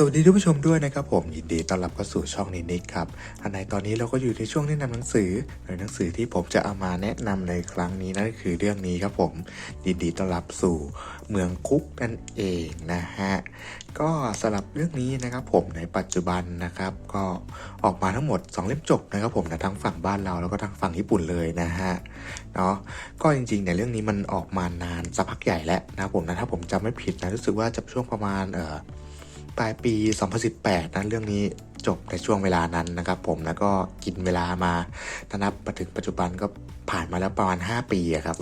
สวัสดีท่านผู้ชมด้วยนะครับผมยินดีต้อนรับเข้าสู่ช่องนินิกครับอันในตอนนี้เราก็อยู่ในช่วงแนะนำหนังสือโดยหนังสือที่ผมจะเอามาแนะนำในครั้งนี้นั่นคือเรื่องนี้ครับผมยินดีต้อนรับสู่เมืองคุกนั่นเองนะฮะก็สำหรับเรื่องนี้นะครับผมในปัจจุบันนะครับ ก็ออกมาทั้งหมด 2 เล่มจบนะครับผมนะทั้งฝั่งบ้านเราแล้วก็ทั้งฝั่งญี่ปุ่นเลยนะฮะเนาะก็จริงๆในเรื่องนี้มันออกมานานสักพักใหญ่แล้วนะผมนะถ้าผมจำไม่ผิดนะรู้สึกว่าจะช่วงประมาณเอ่อ ปลายปี 2018นะเรื่องนี้ จบในช่วงเวลานั้นนะครับผมแล้วก็กินเวลามาถ้านับมาถึงปัจจุบันก็ผ่านมาแล้วประมาณ 5 ปีครับ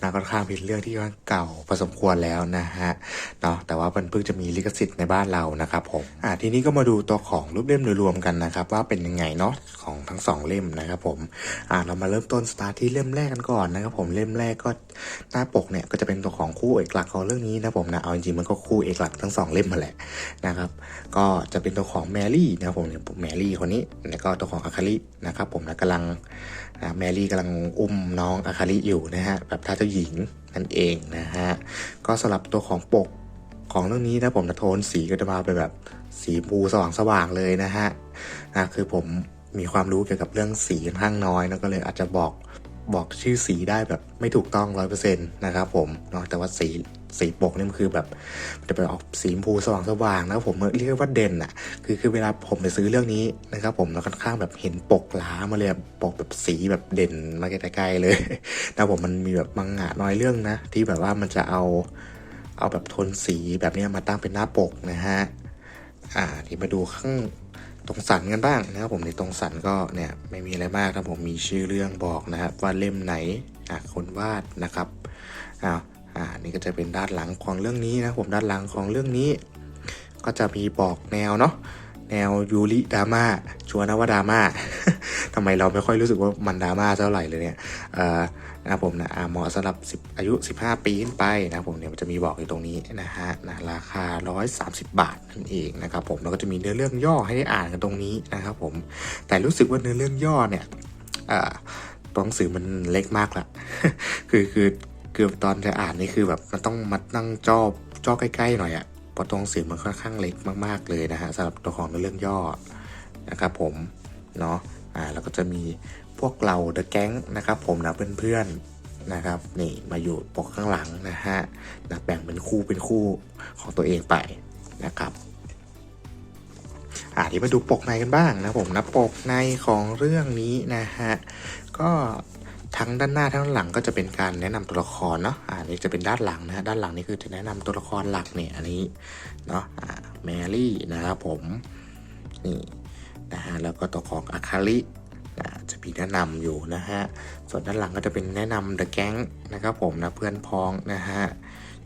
นะค่อนข้างเป็นเรื่องที่เก่าพอสมควรแล้วนะฮะเนาะแต่ว่ามันเพิ่งจะมีลิขสิทธิ์ในบ้านเรานะครับผมอ่าทีนี้ก็มาดูตัวของรูปเล่มโดยรวมกันนะครับ ว่าเป็นยังไงเนาะของทั้งสองเล่มนะครับผมอ่าเรามาเริ่มต้นสตาร์ทที่เล่มแรกกันก่อนนะครับผมเล่มแรกก็หน้าปกเนี่ยก็จะเป็นตัวของคู่เอกหลักของเรื่องนี้นะผมนะเอาจริงๆมันก็คู่เอกหลักทั้งสองเล่มมาแหละนะครับ ก็จะเป็นตัวของแมรี่นะครับผมแมรี่คนนี้แล้วก็ตัวของอาคารินะครับผมนะกำลังนะแมรี่กำลังอุ้มน้องอาคาริอยู่นะฮะแบบท่าเจ้าหญิงนั่นเองนะฮะก็สำหรับตัวของปกของเรื่องนี้นะผมนะโทนสีก็จะมาเป็นแบบสีบูสว่างสว่างๆเลยนะฮะนะคือผมมีความรู้เกี่ยวกับเรื่องสีค่อนข้างน้อยแล้วก็เลยอาจจะบอกบอกชื่อสีได้แบบไม่ถูกต้องร้อยเปอร์เซ็นต์นะครับผมเนาะแต่ว่าสี สีปกนี่มันคือแบบจะเป็นออกสีชมพูสว่างสว่างๆนะครับผมเรียกว่าเด่นอะคือคือเวลาผมไปซื้อเรื่องนี้นะครับผมแล้วค่อนข้างแบบเห็นปกล้ามาเลยปกแบบสีแบบเด่นมาไกลๆเลยนะผมมันมีแบบบางงะน้อยเรื่องนะ ที่แบบว่ามันจะเอาเอาแบบโทนสีแบบนี้มาตั้งเป็นหน้าปกนะฮะอ่าที่มาดูข้างตรงสันกันบ้างนะครับผมในตรงสันก็เนี่ยไม่มีอะไรมากนะผมมีชื่อเรื่องบอกนะครับว่าเล่มไหนอะคนวาดนะครับอ้าว อ่านี่ก็จะเป็นด้านหลังของเรื่องนี้นะผมด้านหลังของเรื่องนี้ ก็จะมีบอกแนวเนาะแนวยูริดราม่าชัวร์นะว่าดราม่าทำไมเราไม่ค่อยรู้สึกว่ามันดราม่าเท่าไหร่เลยเนี่ยนะผมนะอ่าเหมาะสำหรับ10อายุ 15 ปีขึ้นไปนะผมเนี่ยมันจะมีบอกอยู่ตรงนี้นะฮะนะราคา 130 บาทนั่นเองนะครับผมแล้วก็จะมีเนื้อเรื่องย่อให้ได้อ่านกันตรงนี้นะครับผมแต่รู้สึกว่าเนื้อเรื่องย่อเนี่ยตัวหนังสือมันเล็กมากละคือคือ คือตอนจะอ่านนี่คือแบบมันต้องมานั่งจ้อจ้อใกล้ๆหน่อยอะเพราะตัวหนังสือมันค่อนข้างเล็กมากๆเลยนะฮะสำหรับตัวของเรื่องย่อนะครับผมเนาะอ่าแล้วก็จะมีพวกเราเดอะแก๊งนะครับผมนะเพื่อนๆนะครับนี่มาอยู่ปกข้างหลังนะฮะนะแบ่งเป็นคู่เป็นคู่ของตัวเองไปนะครับอ่าที่มาดูปกในกันบ้างนะผมนะปกในของเรื่องนี้นะฮะก็ ทั้งด้านหน้าทั้งด้านหลังก็จะเป็นการแนะนำตัวละครเนาะอ่านี่จะเป็นด้านหลังนะฮะด้านหลังนี่คือจะแนะนำตัวละครหลักเนี่ยอันนี้เนาะแมรี่นะครับผมนี่นะฮะแล้วก็ตัวของอาคารินะจะมีแนะนำอยู่นะฮะส่วนด้านหลังก็จะเป็นแนะนำเดอะแก๊งนะครับผมนะเพื่อนพ้องนะฮะ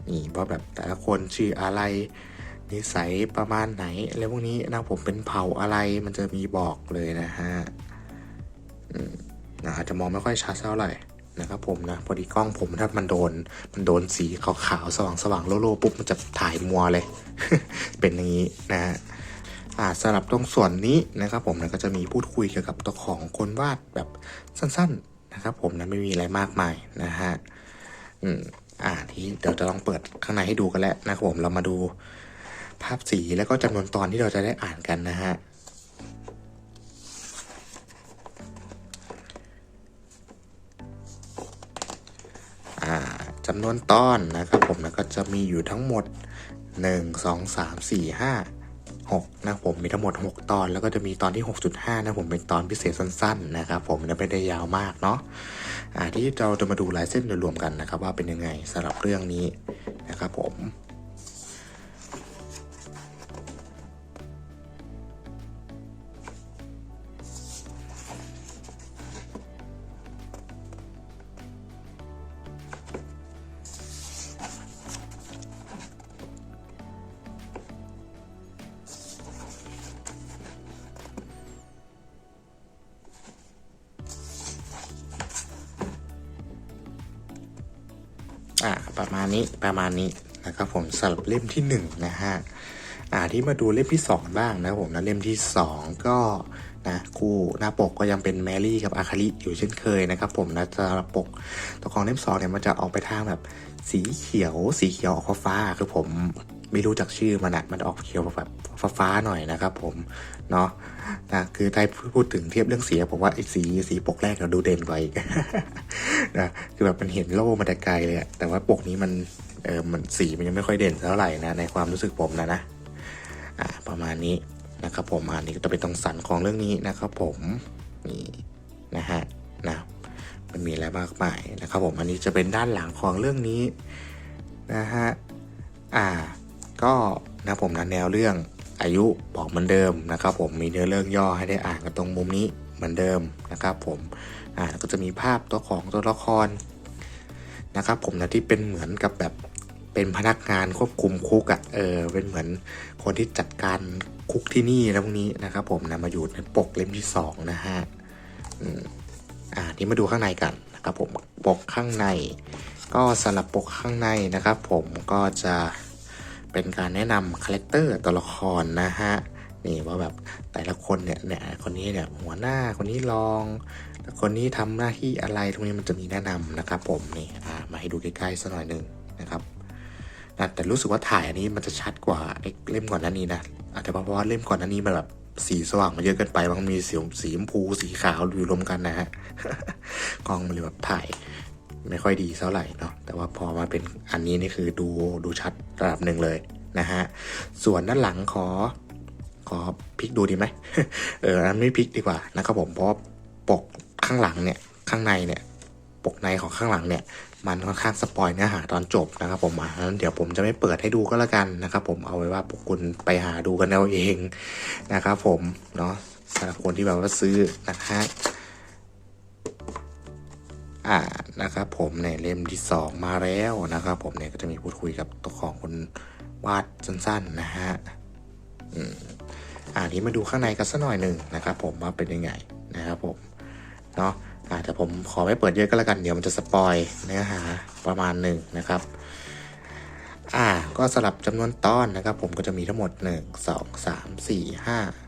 นี่ว่าแบบแต่ละคนชื่ออะไรนิสัยประมาณไหนอะไรพวกนี้นะผมเป็นเผ่าอะไรมันจะมีบอกเลยนะฮะอืม นะอาจจะมองไม่ค่อยชัดเท่าไหร่นะครับผมนะพอดีกล้องผมถ้ามันโดนมันโดนสีขาวๆสว่างๆโล่ๆปุ๊บมันจะถ่ายมัวเลย เป็นอย่างนี้นะฮะอ่าสำหรับตรงส่วนนี้นะครับผมนะก็จะมีพูดคุยเกี่ยวกับตัวของคนวาดแบบสั้นๆนะครับผมนะไม่มีอะไรมากมายนะฮะอืมอ่าที่เดี๋ยวจะลองเปิดข้างในให้ดูกันแล้วนะครับผมเรามาดูภาพสีแล้วก็จำนวนตอนที่เราจะได้อ่านกันนะฮะ จำนวนตอนนะครับผมนะก็จะมีอยู่ทั้งหมด 1 2 3 4 5 6นะผมมีทั้งหมด 6 ตอนแล้วก็จะมีตอนที่ 6.5 นะผมเป็นตอนพิเศษสั้น ๆ นะครับผมจะไม่ได้ยาวมากเนาะอ่าที่เราจะมาดูลายเส้นโดยรวมกันนะครับ ว่าเป็นยังไงสำหรับเรื่องนี้นะครับผม ประมาณนี้ประมาณนี้นะครับผมสำหรับเล่มที่หนึ่งนะฮะอ่าที่มาดูเล่มที่สองบ้างนะผมนะเล่มที่สองก็นะคู่หน้าปกก็ยังเป็นแมรี่กับอาคาริอยู่เช่นเคยนะครับผมนะสำหรับปกตัวของเล่มสองเนี่ยมันจะออกไปทางแบบสีเขียวสีเขียวออกฟ้าคือผม ไม่รู้จักชื่อมันอะมันออกเขียวแบบฟ้าๆหน่อยนะครับ ผมเนาะนะคือถ้าพูดถึงเทียบเรื่องสีผมว่าไอ้สีสีปกแรกเราดูเด่นกว่าอีกนะคือแบบมันเห็นโล่มาแต่ไกลเลยแต่ว่าปกนี้มันเออมันสีมันยังไม่ค่อยเด่นเท่าไหร่นะในความรู้สึกผมนะนะอ่าประมาณนี้นะครับผมอันนี้ก็จะเป็นตรงสันของเรื่องนี้นะครับผมนี่นะฮะนะมันมีอะไรมากมายนะครับผมอันนี้จะเป็นด้านหลังของเรื่องนี้นะฮะอ่า ก็นะผมนะแนวเรื่องอายุบอกเหมือนเดิมนะครับ ผมมีเนื้อเรื่องย่อให้ได้อ่านกันตรงมุมนี้เหมือนเดิมนะครับ ผมอ่าก็จะมีภาพตัวของตัวละครนะครับ ผมนะที่เป็นเหมือนกับแบบเป็นพนักงานควบคุมคุกอะ่ะเออเป็นเหมือนคนที่จัดการคุกที่นี่นะพวกนี้นะครับ ผมนะมาอยู่ในปกเล่มที่สองนะฮะอืมอ่านี่มาดูข้างในกันนะครับ ผมปกข้างใน ก็สำหรับปกข้างในนะครับ ผมก็จะ เป็นการแนะนำคาแรคเตอร์ตัวละครนะฮะนี่ว่าแบบแต่ละคนเนี่ยเนี่ยคนนี้เนี่ยหัวหน้าคนนี้รอง คนนี้ทำหน้าที่อะไรตรงนี้มันจะมีแนะนำนะครับผมนี่ามาให้ดูใกล้ๆสักหน่อยหนึ่งนะครับนะแต่รู้สึกว่าถ่ายอันนี้มันจะชัดกว่าไอ้เล่มก่อนหน้านี้นะอาจจะเพราะว่าเล่มก่อนหน้านี้มันแบบสีสว่างมาเยอะเกินไปมันมีสีสีชมพูสีขาวอยู่รวมกันนะฮะกล้องมันเลยแบบถ่าย ไม่ค่อยดีเท่าไหร่เนาะแต่ว่าพอมาเป็นอันนี้นี่คือดูดูชัดระดับหนึ่งเลยนะฮะส่วนด้านหลังขอขอพลิกดูดีไหมเอออันไม่พลิกดีกว่านะครับผมเพราะปกข้างหลังเนี่ยข้างในเนี่ยปกในของข้างหลังเนี่ยมันค่อนข้างสปอยเนื้อหาตอนจบนะครับผมอะงั้นเดี๋ยวผมจะไม่เปิดให้ดูก็แล้วกันนะครับผมเอาไว้ว่าพวกคุณไปหาดูกันเอาเองนะครับผมเนาะสำหรับคนที่แบบว่าซื้อนะฮะ อ่านะครับผมเนี่ยเล่มที่สองมาแล้วนะครับ ผมเนี่ยก็จะมีพูดคุยกับตัวของคนวาดสั้นๆนะฮะอ่านี้มาดูข้างในกันสักหน่อยหนึ่งนะครับ ผมว่าเป็นยังไงนะครับผมเนาะอาจจะผมขอไม่เปิดเยอะก็แล้วกันเดี๋ยวมันจะสปอยเนื้อหาประมาณหนึ่งนะครับอ่าก็สลับจำนวนตอนนะครับ ผมก็จะมีทั้งหมด 1 2 3 4 5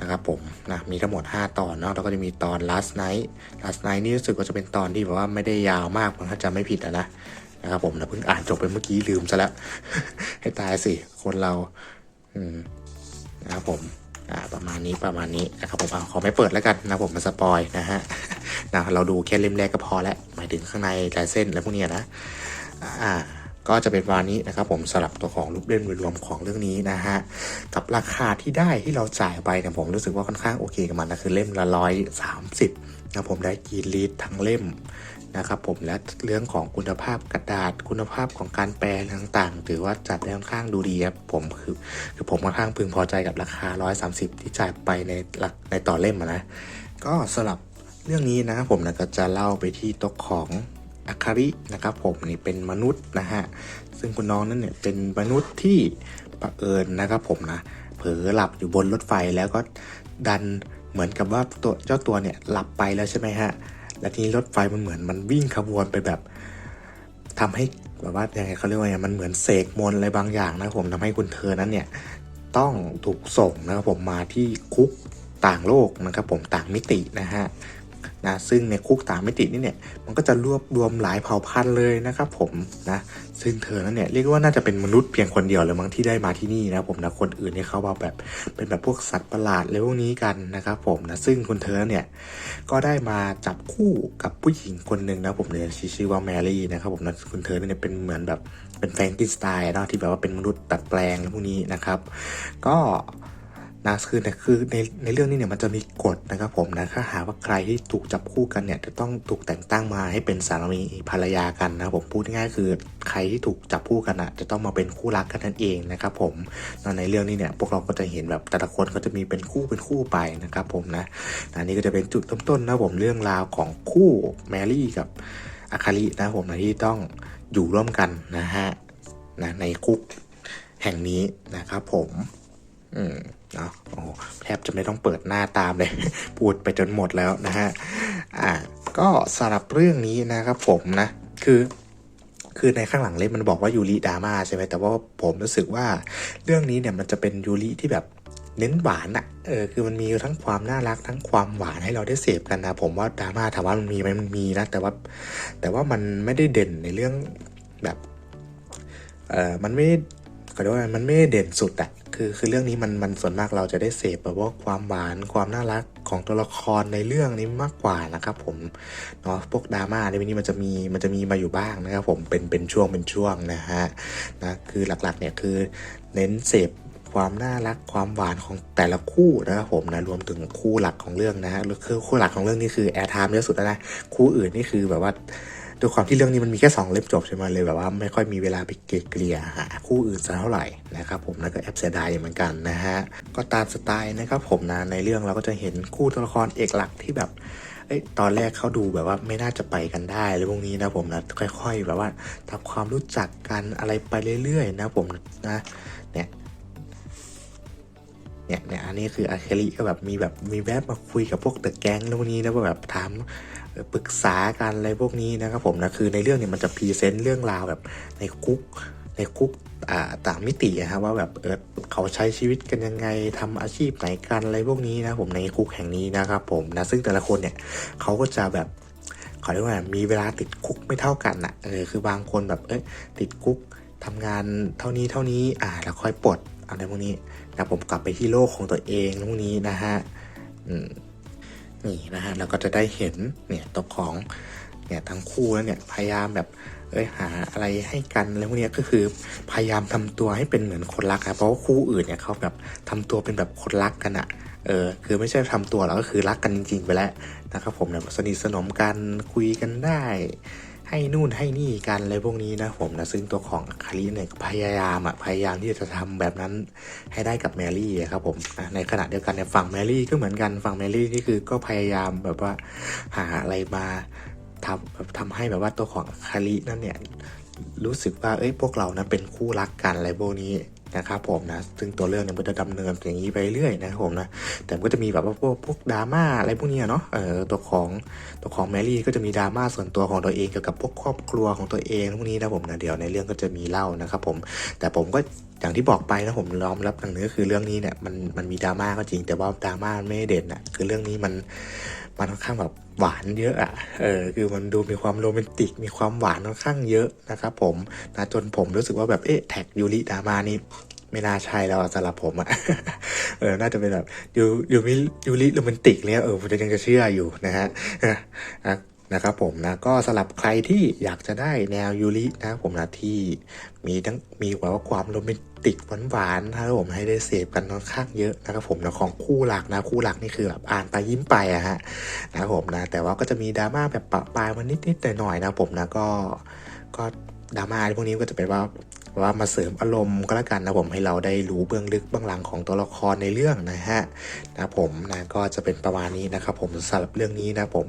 นะครับผมนะมีทั้งหมด 5 ตอนเนาะแล้วก็จะมีตอน last night last night นี่รู้สึกว่าจะเป็นตอนที่แบบว่าไม่ได้ยาวมากมันถ้าจะไม่ผิดนะนะครับผมนะเพิ่งอ่านจบไปเมื่อกี้ลืมซะแล้ว ให้ตายสิคนเรา อืมนะครับผมอ่าประมาณนี้ประมาณนี้นะครับผมเอาขอไม่เปิดแล้วกันนะผมมาสปอยนะฮะนะเราดูแค่เล่มแรกก็พอแล้วหมายถึงข้างในลายเส้นอะไรพวกนี้นะอ่า ก็จะเป็นประมาณนี้นะครับผมสลับตัวของรูปเล่มโดยรวมของเรื่องนี้นะฮะกับราคาที่ได้ที่เราจ่ายไปเนี่ยผมรู้สึกว่าค่อนข้างโอเคกับมันนะคือเล่มละร้อยสามสิบนะผมได้กีรีดทั้งเล่มนะครับผมและเรื่องของคุณภาพกระดาษคุณภาพของการแปลต่างๆ ถือว่าจัดได้ค่อนข้างดูดีครับผมคือคือผมค่อนข้างพึงพอใจกับราคา 130 ที่จ่ายไปในหลักในต่อเล่มนะก็สำหรับเรื่องนี้นะครับผมนะก็จะเล่าไปที่ตัวของ อาคารินะครับผมนี่เป็นมนุษย์นะฮะซึ่งคุณน้องนั้นเนี่ยเป็นมนุษย์ที่ประเอิญนะครับผมนะเผลอหลับอยู่บนรถไฟแล้วก็ดันเหมือนกับว่าตัวเจ้าตัวเนี่ยหลับไปแล้วใช่ไหมฮะและทีนี้รถไฟมันเหมือนมันวิ่งขบวนไปแบบทำให้แบบว่ายังไงเขาเรียกว่าไงมันเหมือนเสกมนอะไรบางอย่างนะผมทำให้คุณเธอนั้นเนี่ยต้องถูกส่งนะครับผมมาที่คุกต่างโลกนะครับผมต่างมิตินะฮะ นะซึ่งในคุกต่างมิตินี่เนี่ยมันก็จะรวบรวมหลายเผ่าพันธุ์เลยนะครับผมนะซึ่งเธอนั้นเนี่ยเรียกว่าน่าจะเป็นมนุษย์เพียงคนเดียวเลยมั้งที่ได้มาที่นี่นะผมนะคนอื่นเนี่ยเขาว่าแบบเป็นแบบพวกสัตว์ประหลาดอะไรพวกนี้กันนะครับผมนะซึ่งคุณเธอเนี่ยก็ได้มาจับคู่กับผู้หญิงคนหนึ่งนะผมเนี่ยชื่อว่าแมรี่นะครับผมนะคุณเธอเนี่ยเป็นเหมือนแบบเป็นแฟรงกินสไตล์เนาะที่แบบว่าเป็นมนุษย์ตัดแปลงพวกนี้นะครับก็ นะคือแต่คือในในเรื่องนี้เนี่ยมันจะมีกฎนะครับผมนะถ้าหาว่าใครที่ถูกจับคู่กันเนี่ยจะต้องถูกแต่งตั้งมาให้เป็นสามีภรรยากันนะผมพูดง่ายๆคือใครที่ถูกจับคู่กันอะจะต้องมาเป็นคู่รักกันนั่นเองนะครับผมในเรื่องนี้เนี่ยพวกเราก็จะเห็นแบบแต่ละคนก็จะมีเป็นคู่เป็นคู่ไปนะครับผมนะอันนี้ก็จะเป็นจุดเริ่มต้นนะผมเรื่องราวของคู่แมรี่กับอาคารินะผมนะที่ต้องอยู่ร่วมกันนะฮะนะในคุกแห่งนี้นะครับผม อืมเนาะโอ้แทบจะไม่ต้องเปิดหน้าตามเลย พูดไปจนหมดแล้วนะฮะ อ่า ก็สำหรับเรื่องนี้นะครับผมนะ คือ คือในข้างหลังเล่มมันบอกว่ายูริดราม่าใช่ไหมแต่ว่าผมรู้สึกว่าเรื่องนี้เนี่ยมันจะเป็นยูริที่แบบเน้นหวานอะเออ คือมันมีทั้งความน่ารักทั้งความหวานให้เราได้เสพกันนะ ผมว่าดราม่าถามว่ามันมีไหมมันมีนะ แต่ว่า แต่ว่ามันไม่ได้เด่นในเรื่องแบบ เออมันไม่ ก็เรียกว่ามันไม่เด่นสุดอะคือคือเรื่องนี้มันมันส่วนมากเราจะได้เสพแบบว่าความหวานความน่ารักของตัวละครในเรื่องนี้มากกว่านะครับผมเนาะพวกดราม่าในวันนี้มันจะมีมันจะมีมาอยู่บ้างนะครับผมเป็นเป็นช่วงเป็นช่วงนะฮะนะคือหลักๆเนี่ยคือเน้นเสพความน่ารักความหวานของแต่ละคู่นะครับผมนะรวมถึงคู่หลักของเรื่องนะฮะคือคู่หลักของเรื่องนี้คือแอร์ไทม์เยอะสุดแล้วนะคู่อื่นนี่คือแบบว่า ด้วยความที่เรื่องนี้มันมีแค่สองเล่มจบใช่ไหมเลยแบบว่าไม่ค่อยมีเวลาไปเกลี่ยหาคู่อื่นซะเท่าไหร่นะครับผมแล้วก็แอบเสียดายเหมือนกันนะฮะก็ตามสไตล์นะครับผมนะในเรื่องเราก็จะเห็นคู่ตัวละครเอกหลักที่แบบเอ้ยตอนแรกเขาดูแบบว่าไม่น่าจะไปกันได้อะไรพวกนี้นะผมนะค่อย ๆ แบบว่าทำความรู้จักกันอะไรไปเรื่อยๆนะผมนะเนี่ยเนี่ยเนี่ยอันนี้คืออาเคลิก็แบบมีแบบมีแวบมาคุยกับพวกเดอะแก๊งแล้วพวกนี้นะว่าแบบถาม ปรึกษากันอะไรพวกนี้นะครับผมนะคือในเรื่องเนี่ยมันจะพรีเซนต์เรื่องราวแบบในคุกในคุกต่างมิติอะฮะว่าแบบเออเขาใช้ชีวิตกันยังไงทำอาชีพไหนกันอะไรพวกนี้นะผมในคุกแห่งนี้นะครับผมนะซึ่งแต่ละคนเนี่ยเขาก็จะแบบเขาเรียกว่ามีเวลาติดคุกไม่เท่ากันอะเออคือบางคนแบบเอ้ยติดคุกทำงานเท่านี้เท่านี้อ่าแล้วค่อยปลดอะไรพวกนี้นะผมกลับไปที่โลกของตัวเองตรงนี้นะฮะอืม นี่นะฮะเราก็จะได้เห็นเนี่ยตัวของเนี่ยทั้งคู่แล้วเนี่ยพยายามแบบเอ้ยหาอะไรให้กันแล้วพวกเนี้ยก็คือพยายามทำตัวให้เป็นเหมือนคนรักนะเพราะว่าคู่อื่นเนี่ยเขาแบบทำตัวเป็นแบบคนรักกันอะเออคือไม่ใช่ทำตัวแล้วก็คือรักกันจริงๆไปแล้วนะครับผมเนี่ยสนิทสนมกันคุยกันได้ ให้นู่นให้นี่กันอะไรพวกนี้นะผมนะซึ่งตัวของคาริเนี่ยพยายามอะพยายามที่จะทำแบบนั้นให้ได้กับแมรี่ครับผมนะในขณะเดียวกันเนี่ยฝั่งแมรี่ก็เหมือนกันฝั่งแมรี่นี่คือก็พยายามแบบว่าหาอะไรมาทำแบบทำให้แบบว่าตัวของคารินั่นเนี่ยรู้สึกว่าเอ้ยพวกเรานะเป็นคู่รักกันอะไรพวกนี้ นะครับผมนะซึ่งตัวเรื่องเนี่ยมันจะดำเนินอย่างนี้ไปเรื่อยนะครับผมนะแต่มันก็จะมีแบบว่าพวกพวกดราม่าอะไรพวกนี้เนาะเออตัวของตัวของแมรี่ก็จะมีดราม่าส่วนตัวของตัวเองเกี่ยวกับพวกครอบครัวของตัวเองพวกนี้นะผมนะเดี๋ยวในเรื่องก็จะมีเล่านะครับผมแต่ผมก็อย่างที่บอกไปนะผมยอมรับอย่างหนึงก็คือเรื่องนี้เนี่ยมันมันมีดราม่าก็จริง แต่ว่าดราม่าไม่เด่นอะคือเรื่องนี้มัน มันค่อนข้างแบบหวานเยอะอะ เออคือมันดูมีความโรแมนติก มีความหวานค่อนข้างเยอะนะครับผมนะจนผมรู้สึกว่าแบบเอ๊ะแท็กยูริดรามานี่ไม่น่าใช่แล้วสำหรับผมอะเออ น่าจะเป็นแบบยูยูมิยูริโรแมนติกเนี่ยเออผมจะยังจะเชื่ออยู่นะฮะนะ นะครับผมนะก็สำหรับใครที่อยากจะได้แนวยูรินะครับผมนะที่มีทั้งมีแบบว่าความโรแมนติกหวานๆนะครับผมให้ได้เสพกันค่อนข้างเยอะนะครับผมนะของคู่หลักนะคู่หลักนี่คือแบบอ่านไปยิ้มไปอะฮะนะครับผมนะแต่ว่าก็จะมีดราม่าแบบปะปายมานิดๆหน่อยๆนะครับผมนะก็ก็ดราม่าพวกนี้ก็จะเป็นว่า ว่ามาเสริมอารมณ์ก็แล้วกันนะผมให้เราได้รู้เบื้องลึกเบื้องหลังของตัวละครในเรื่องนะฮะนะผมนะก็จะเป็นประมาณนี้นะครับผมสำหรับเรื่องนี้นะผม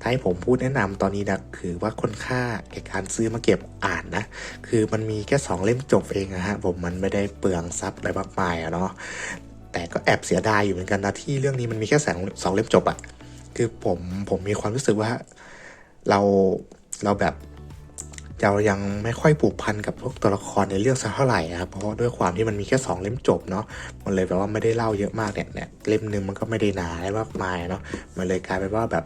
ถ้าให้ผมพูดแนะนำตอนนี้นะคือว่าคนค่าแก่การซื้อมาเก็บอ่านนะ คือมันมีแค่สองเล่มจบเองนะฮะผมมันไม่ได้เปลืองซับอะไรมากมายอะเนาะแต่ก็แอบเสียดายอยู่เหมือนกันนะที่เรื่องนี้มันมีแค่สงสองเล่มจบอะคือผมผมมีความรู้สึกว่าเราเราแบบ เรายังไม่ค่อยผูกพันกับพวกตัวละครในเรื่องสักเท่าไหร่ครับเพราะด้วยความที่มันมีแค่สองเล่มจบเนาะมันเลยแบบว่าไม่ได้เล่าเยอะมากเนี่ยเนี่ยเล่มหนึ่งมันก็ไม่ได้หนาอะไรมากมายเนาะมันเลยกลายเป็นว่าแบบ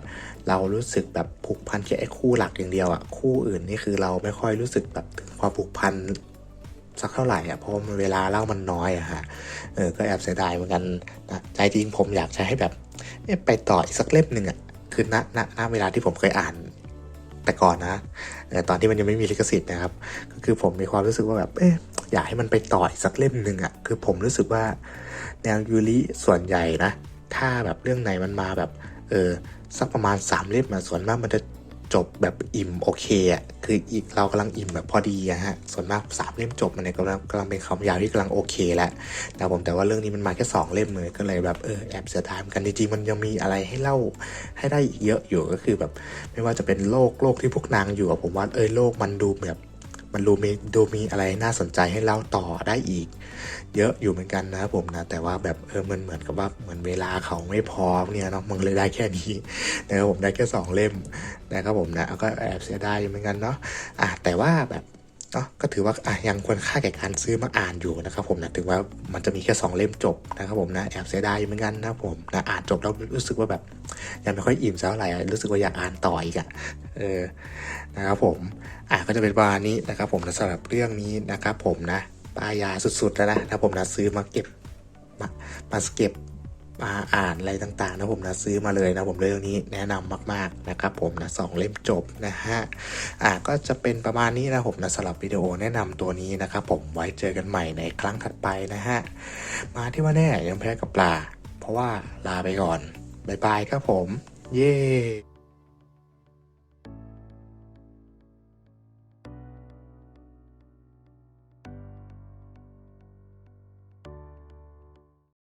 เรารู้สึกแบบผูกพันแค่ไอ้คู่หลักอย่างเดียวอะคู่อื่นนี่คือเราไม่ค่อยรู้สึกแบบถึงความผูกพันสักเท่าไหร่อะเพราะเวลาเล่ามันน้อยอะฮะเออก็แอบเสียดายเหมือนกันนะใจจริงผมอยากจะให้แบบไปต่ออีกสักเล่มหนึ่งอะคือณณณเวลาที่ผมเคยอ่านแต่ก่อนนะ ตอนที่มันยังไม่มีลิขสิทธิ์นะครับ ก็คือผมมีความรู้สึกว่าแบบ เอ๊ะอยากให้มันไปต่ออีกสักเล่มหนึ่งอะ่ะ คือผมรู้สึกว่าแนวยูริส่วนใหญ่นะ ถ้าแบบเรื่องไหนมันมาแบบ เออสักประมาณสามเล่มมาส่วนมากมันจะ จบแบบอิ่มโอเคอะคืออีกเรากำลังอิ่มแบบพอดีอะฮะส่วนมากสามเล่มจบมันเนี่ยกำลังกำลังเป็นคำยาวที่กำลังโอเคแล้วนะผมแต่ว่าเรื่องนี้มันมาแค่สองเล่มเลยก็เลยแบบเออแอบเสียดายกันจริงๆมันยังมีอะไรให้เล่าให้ได้อีกเยอะอยู่ก็คือแบบ ไม่ว่าจะเป็นโลกโลกที่พวกนางอยู่อะผมว่าเออโลกมันดูแบบ มันดูมีดูมีอะไรน่าสนใจให้เล่าต่อได้อีก เยอะอยู่เหมือนกันนะผมนะ แต่ว่าแบบเออมันเหมือนกับว่าเหมือนเวลาเขาไม่พอเนี่ยเนาะมันเลยได้แค่นี้นะครับผมได้แค่สองเล่มนะครับผมนะก็แอบเสียดายอยู่เหมือนกันเนาะอะแต่ว่าแบบ เนาะก็ถือว่าอะยังควรค่าแก่การซื้อมาอ่านอยู่นะครับผมนะถึงว่ามันจะมีแค่สองเล่มจบนะครับผมนะแอบเสียดายเหมือนกันนะครับผมนะอ่านจบแล้วรู้สึกว่าแบบ ยังไม่ค่อยอิ่มเท่าไหร่รู้สึกว่าอยากอ่านต่ออีกอะเออนะครับผมอะก็จะเป็นประมานี้นะครับผมนะสำหรับเรื่องนี้นะครับผมนะป้ายาสุดๆแล้วนะถ้าผมนะซื้อมาเก็บมามาเก็บ มาอ่านอะไรต่างๆนะผมนะซื้อมาเลยนะผมเรื่องนี้แนะนำมากๆนะครับผมนะสองเล่มจบนะฮะอ่าก็จะเป็นประมาณนี้นะผมนะสำหรับวิดีโอแนะนำตัวนี้นะครับผมไว้เจอกันใหม่ในครั้งถัดไปนะฮะมาที่ว่าแน่ยังแพ้กับปลา เพราะว่าลาไปก่อนบายบายครับผม เย้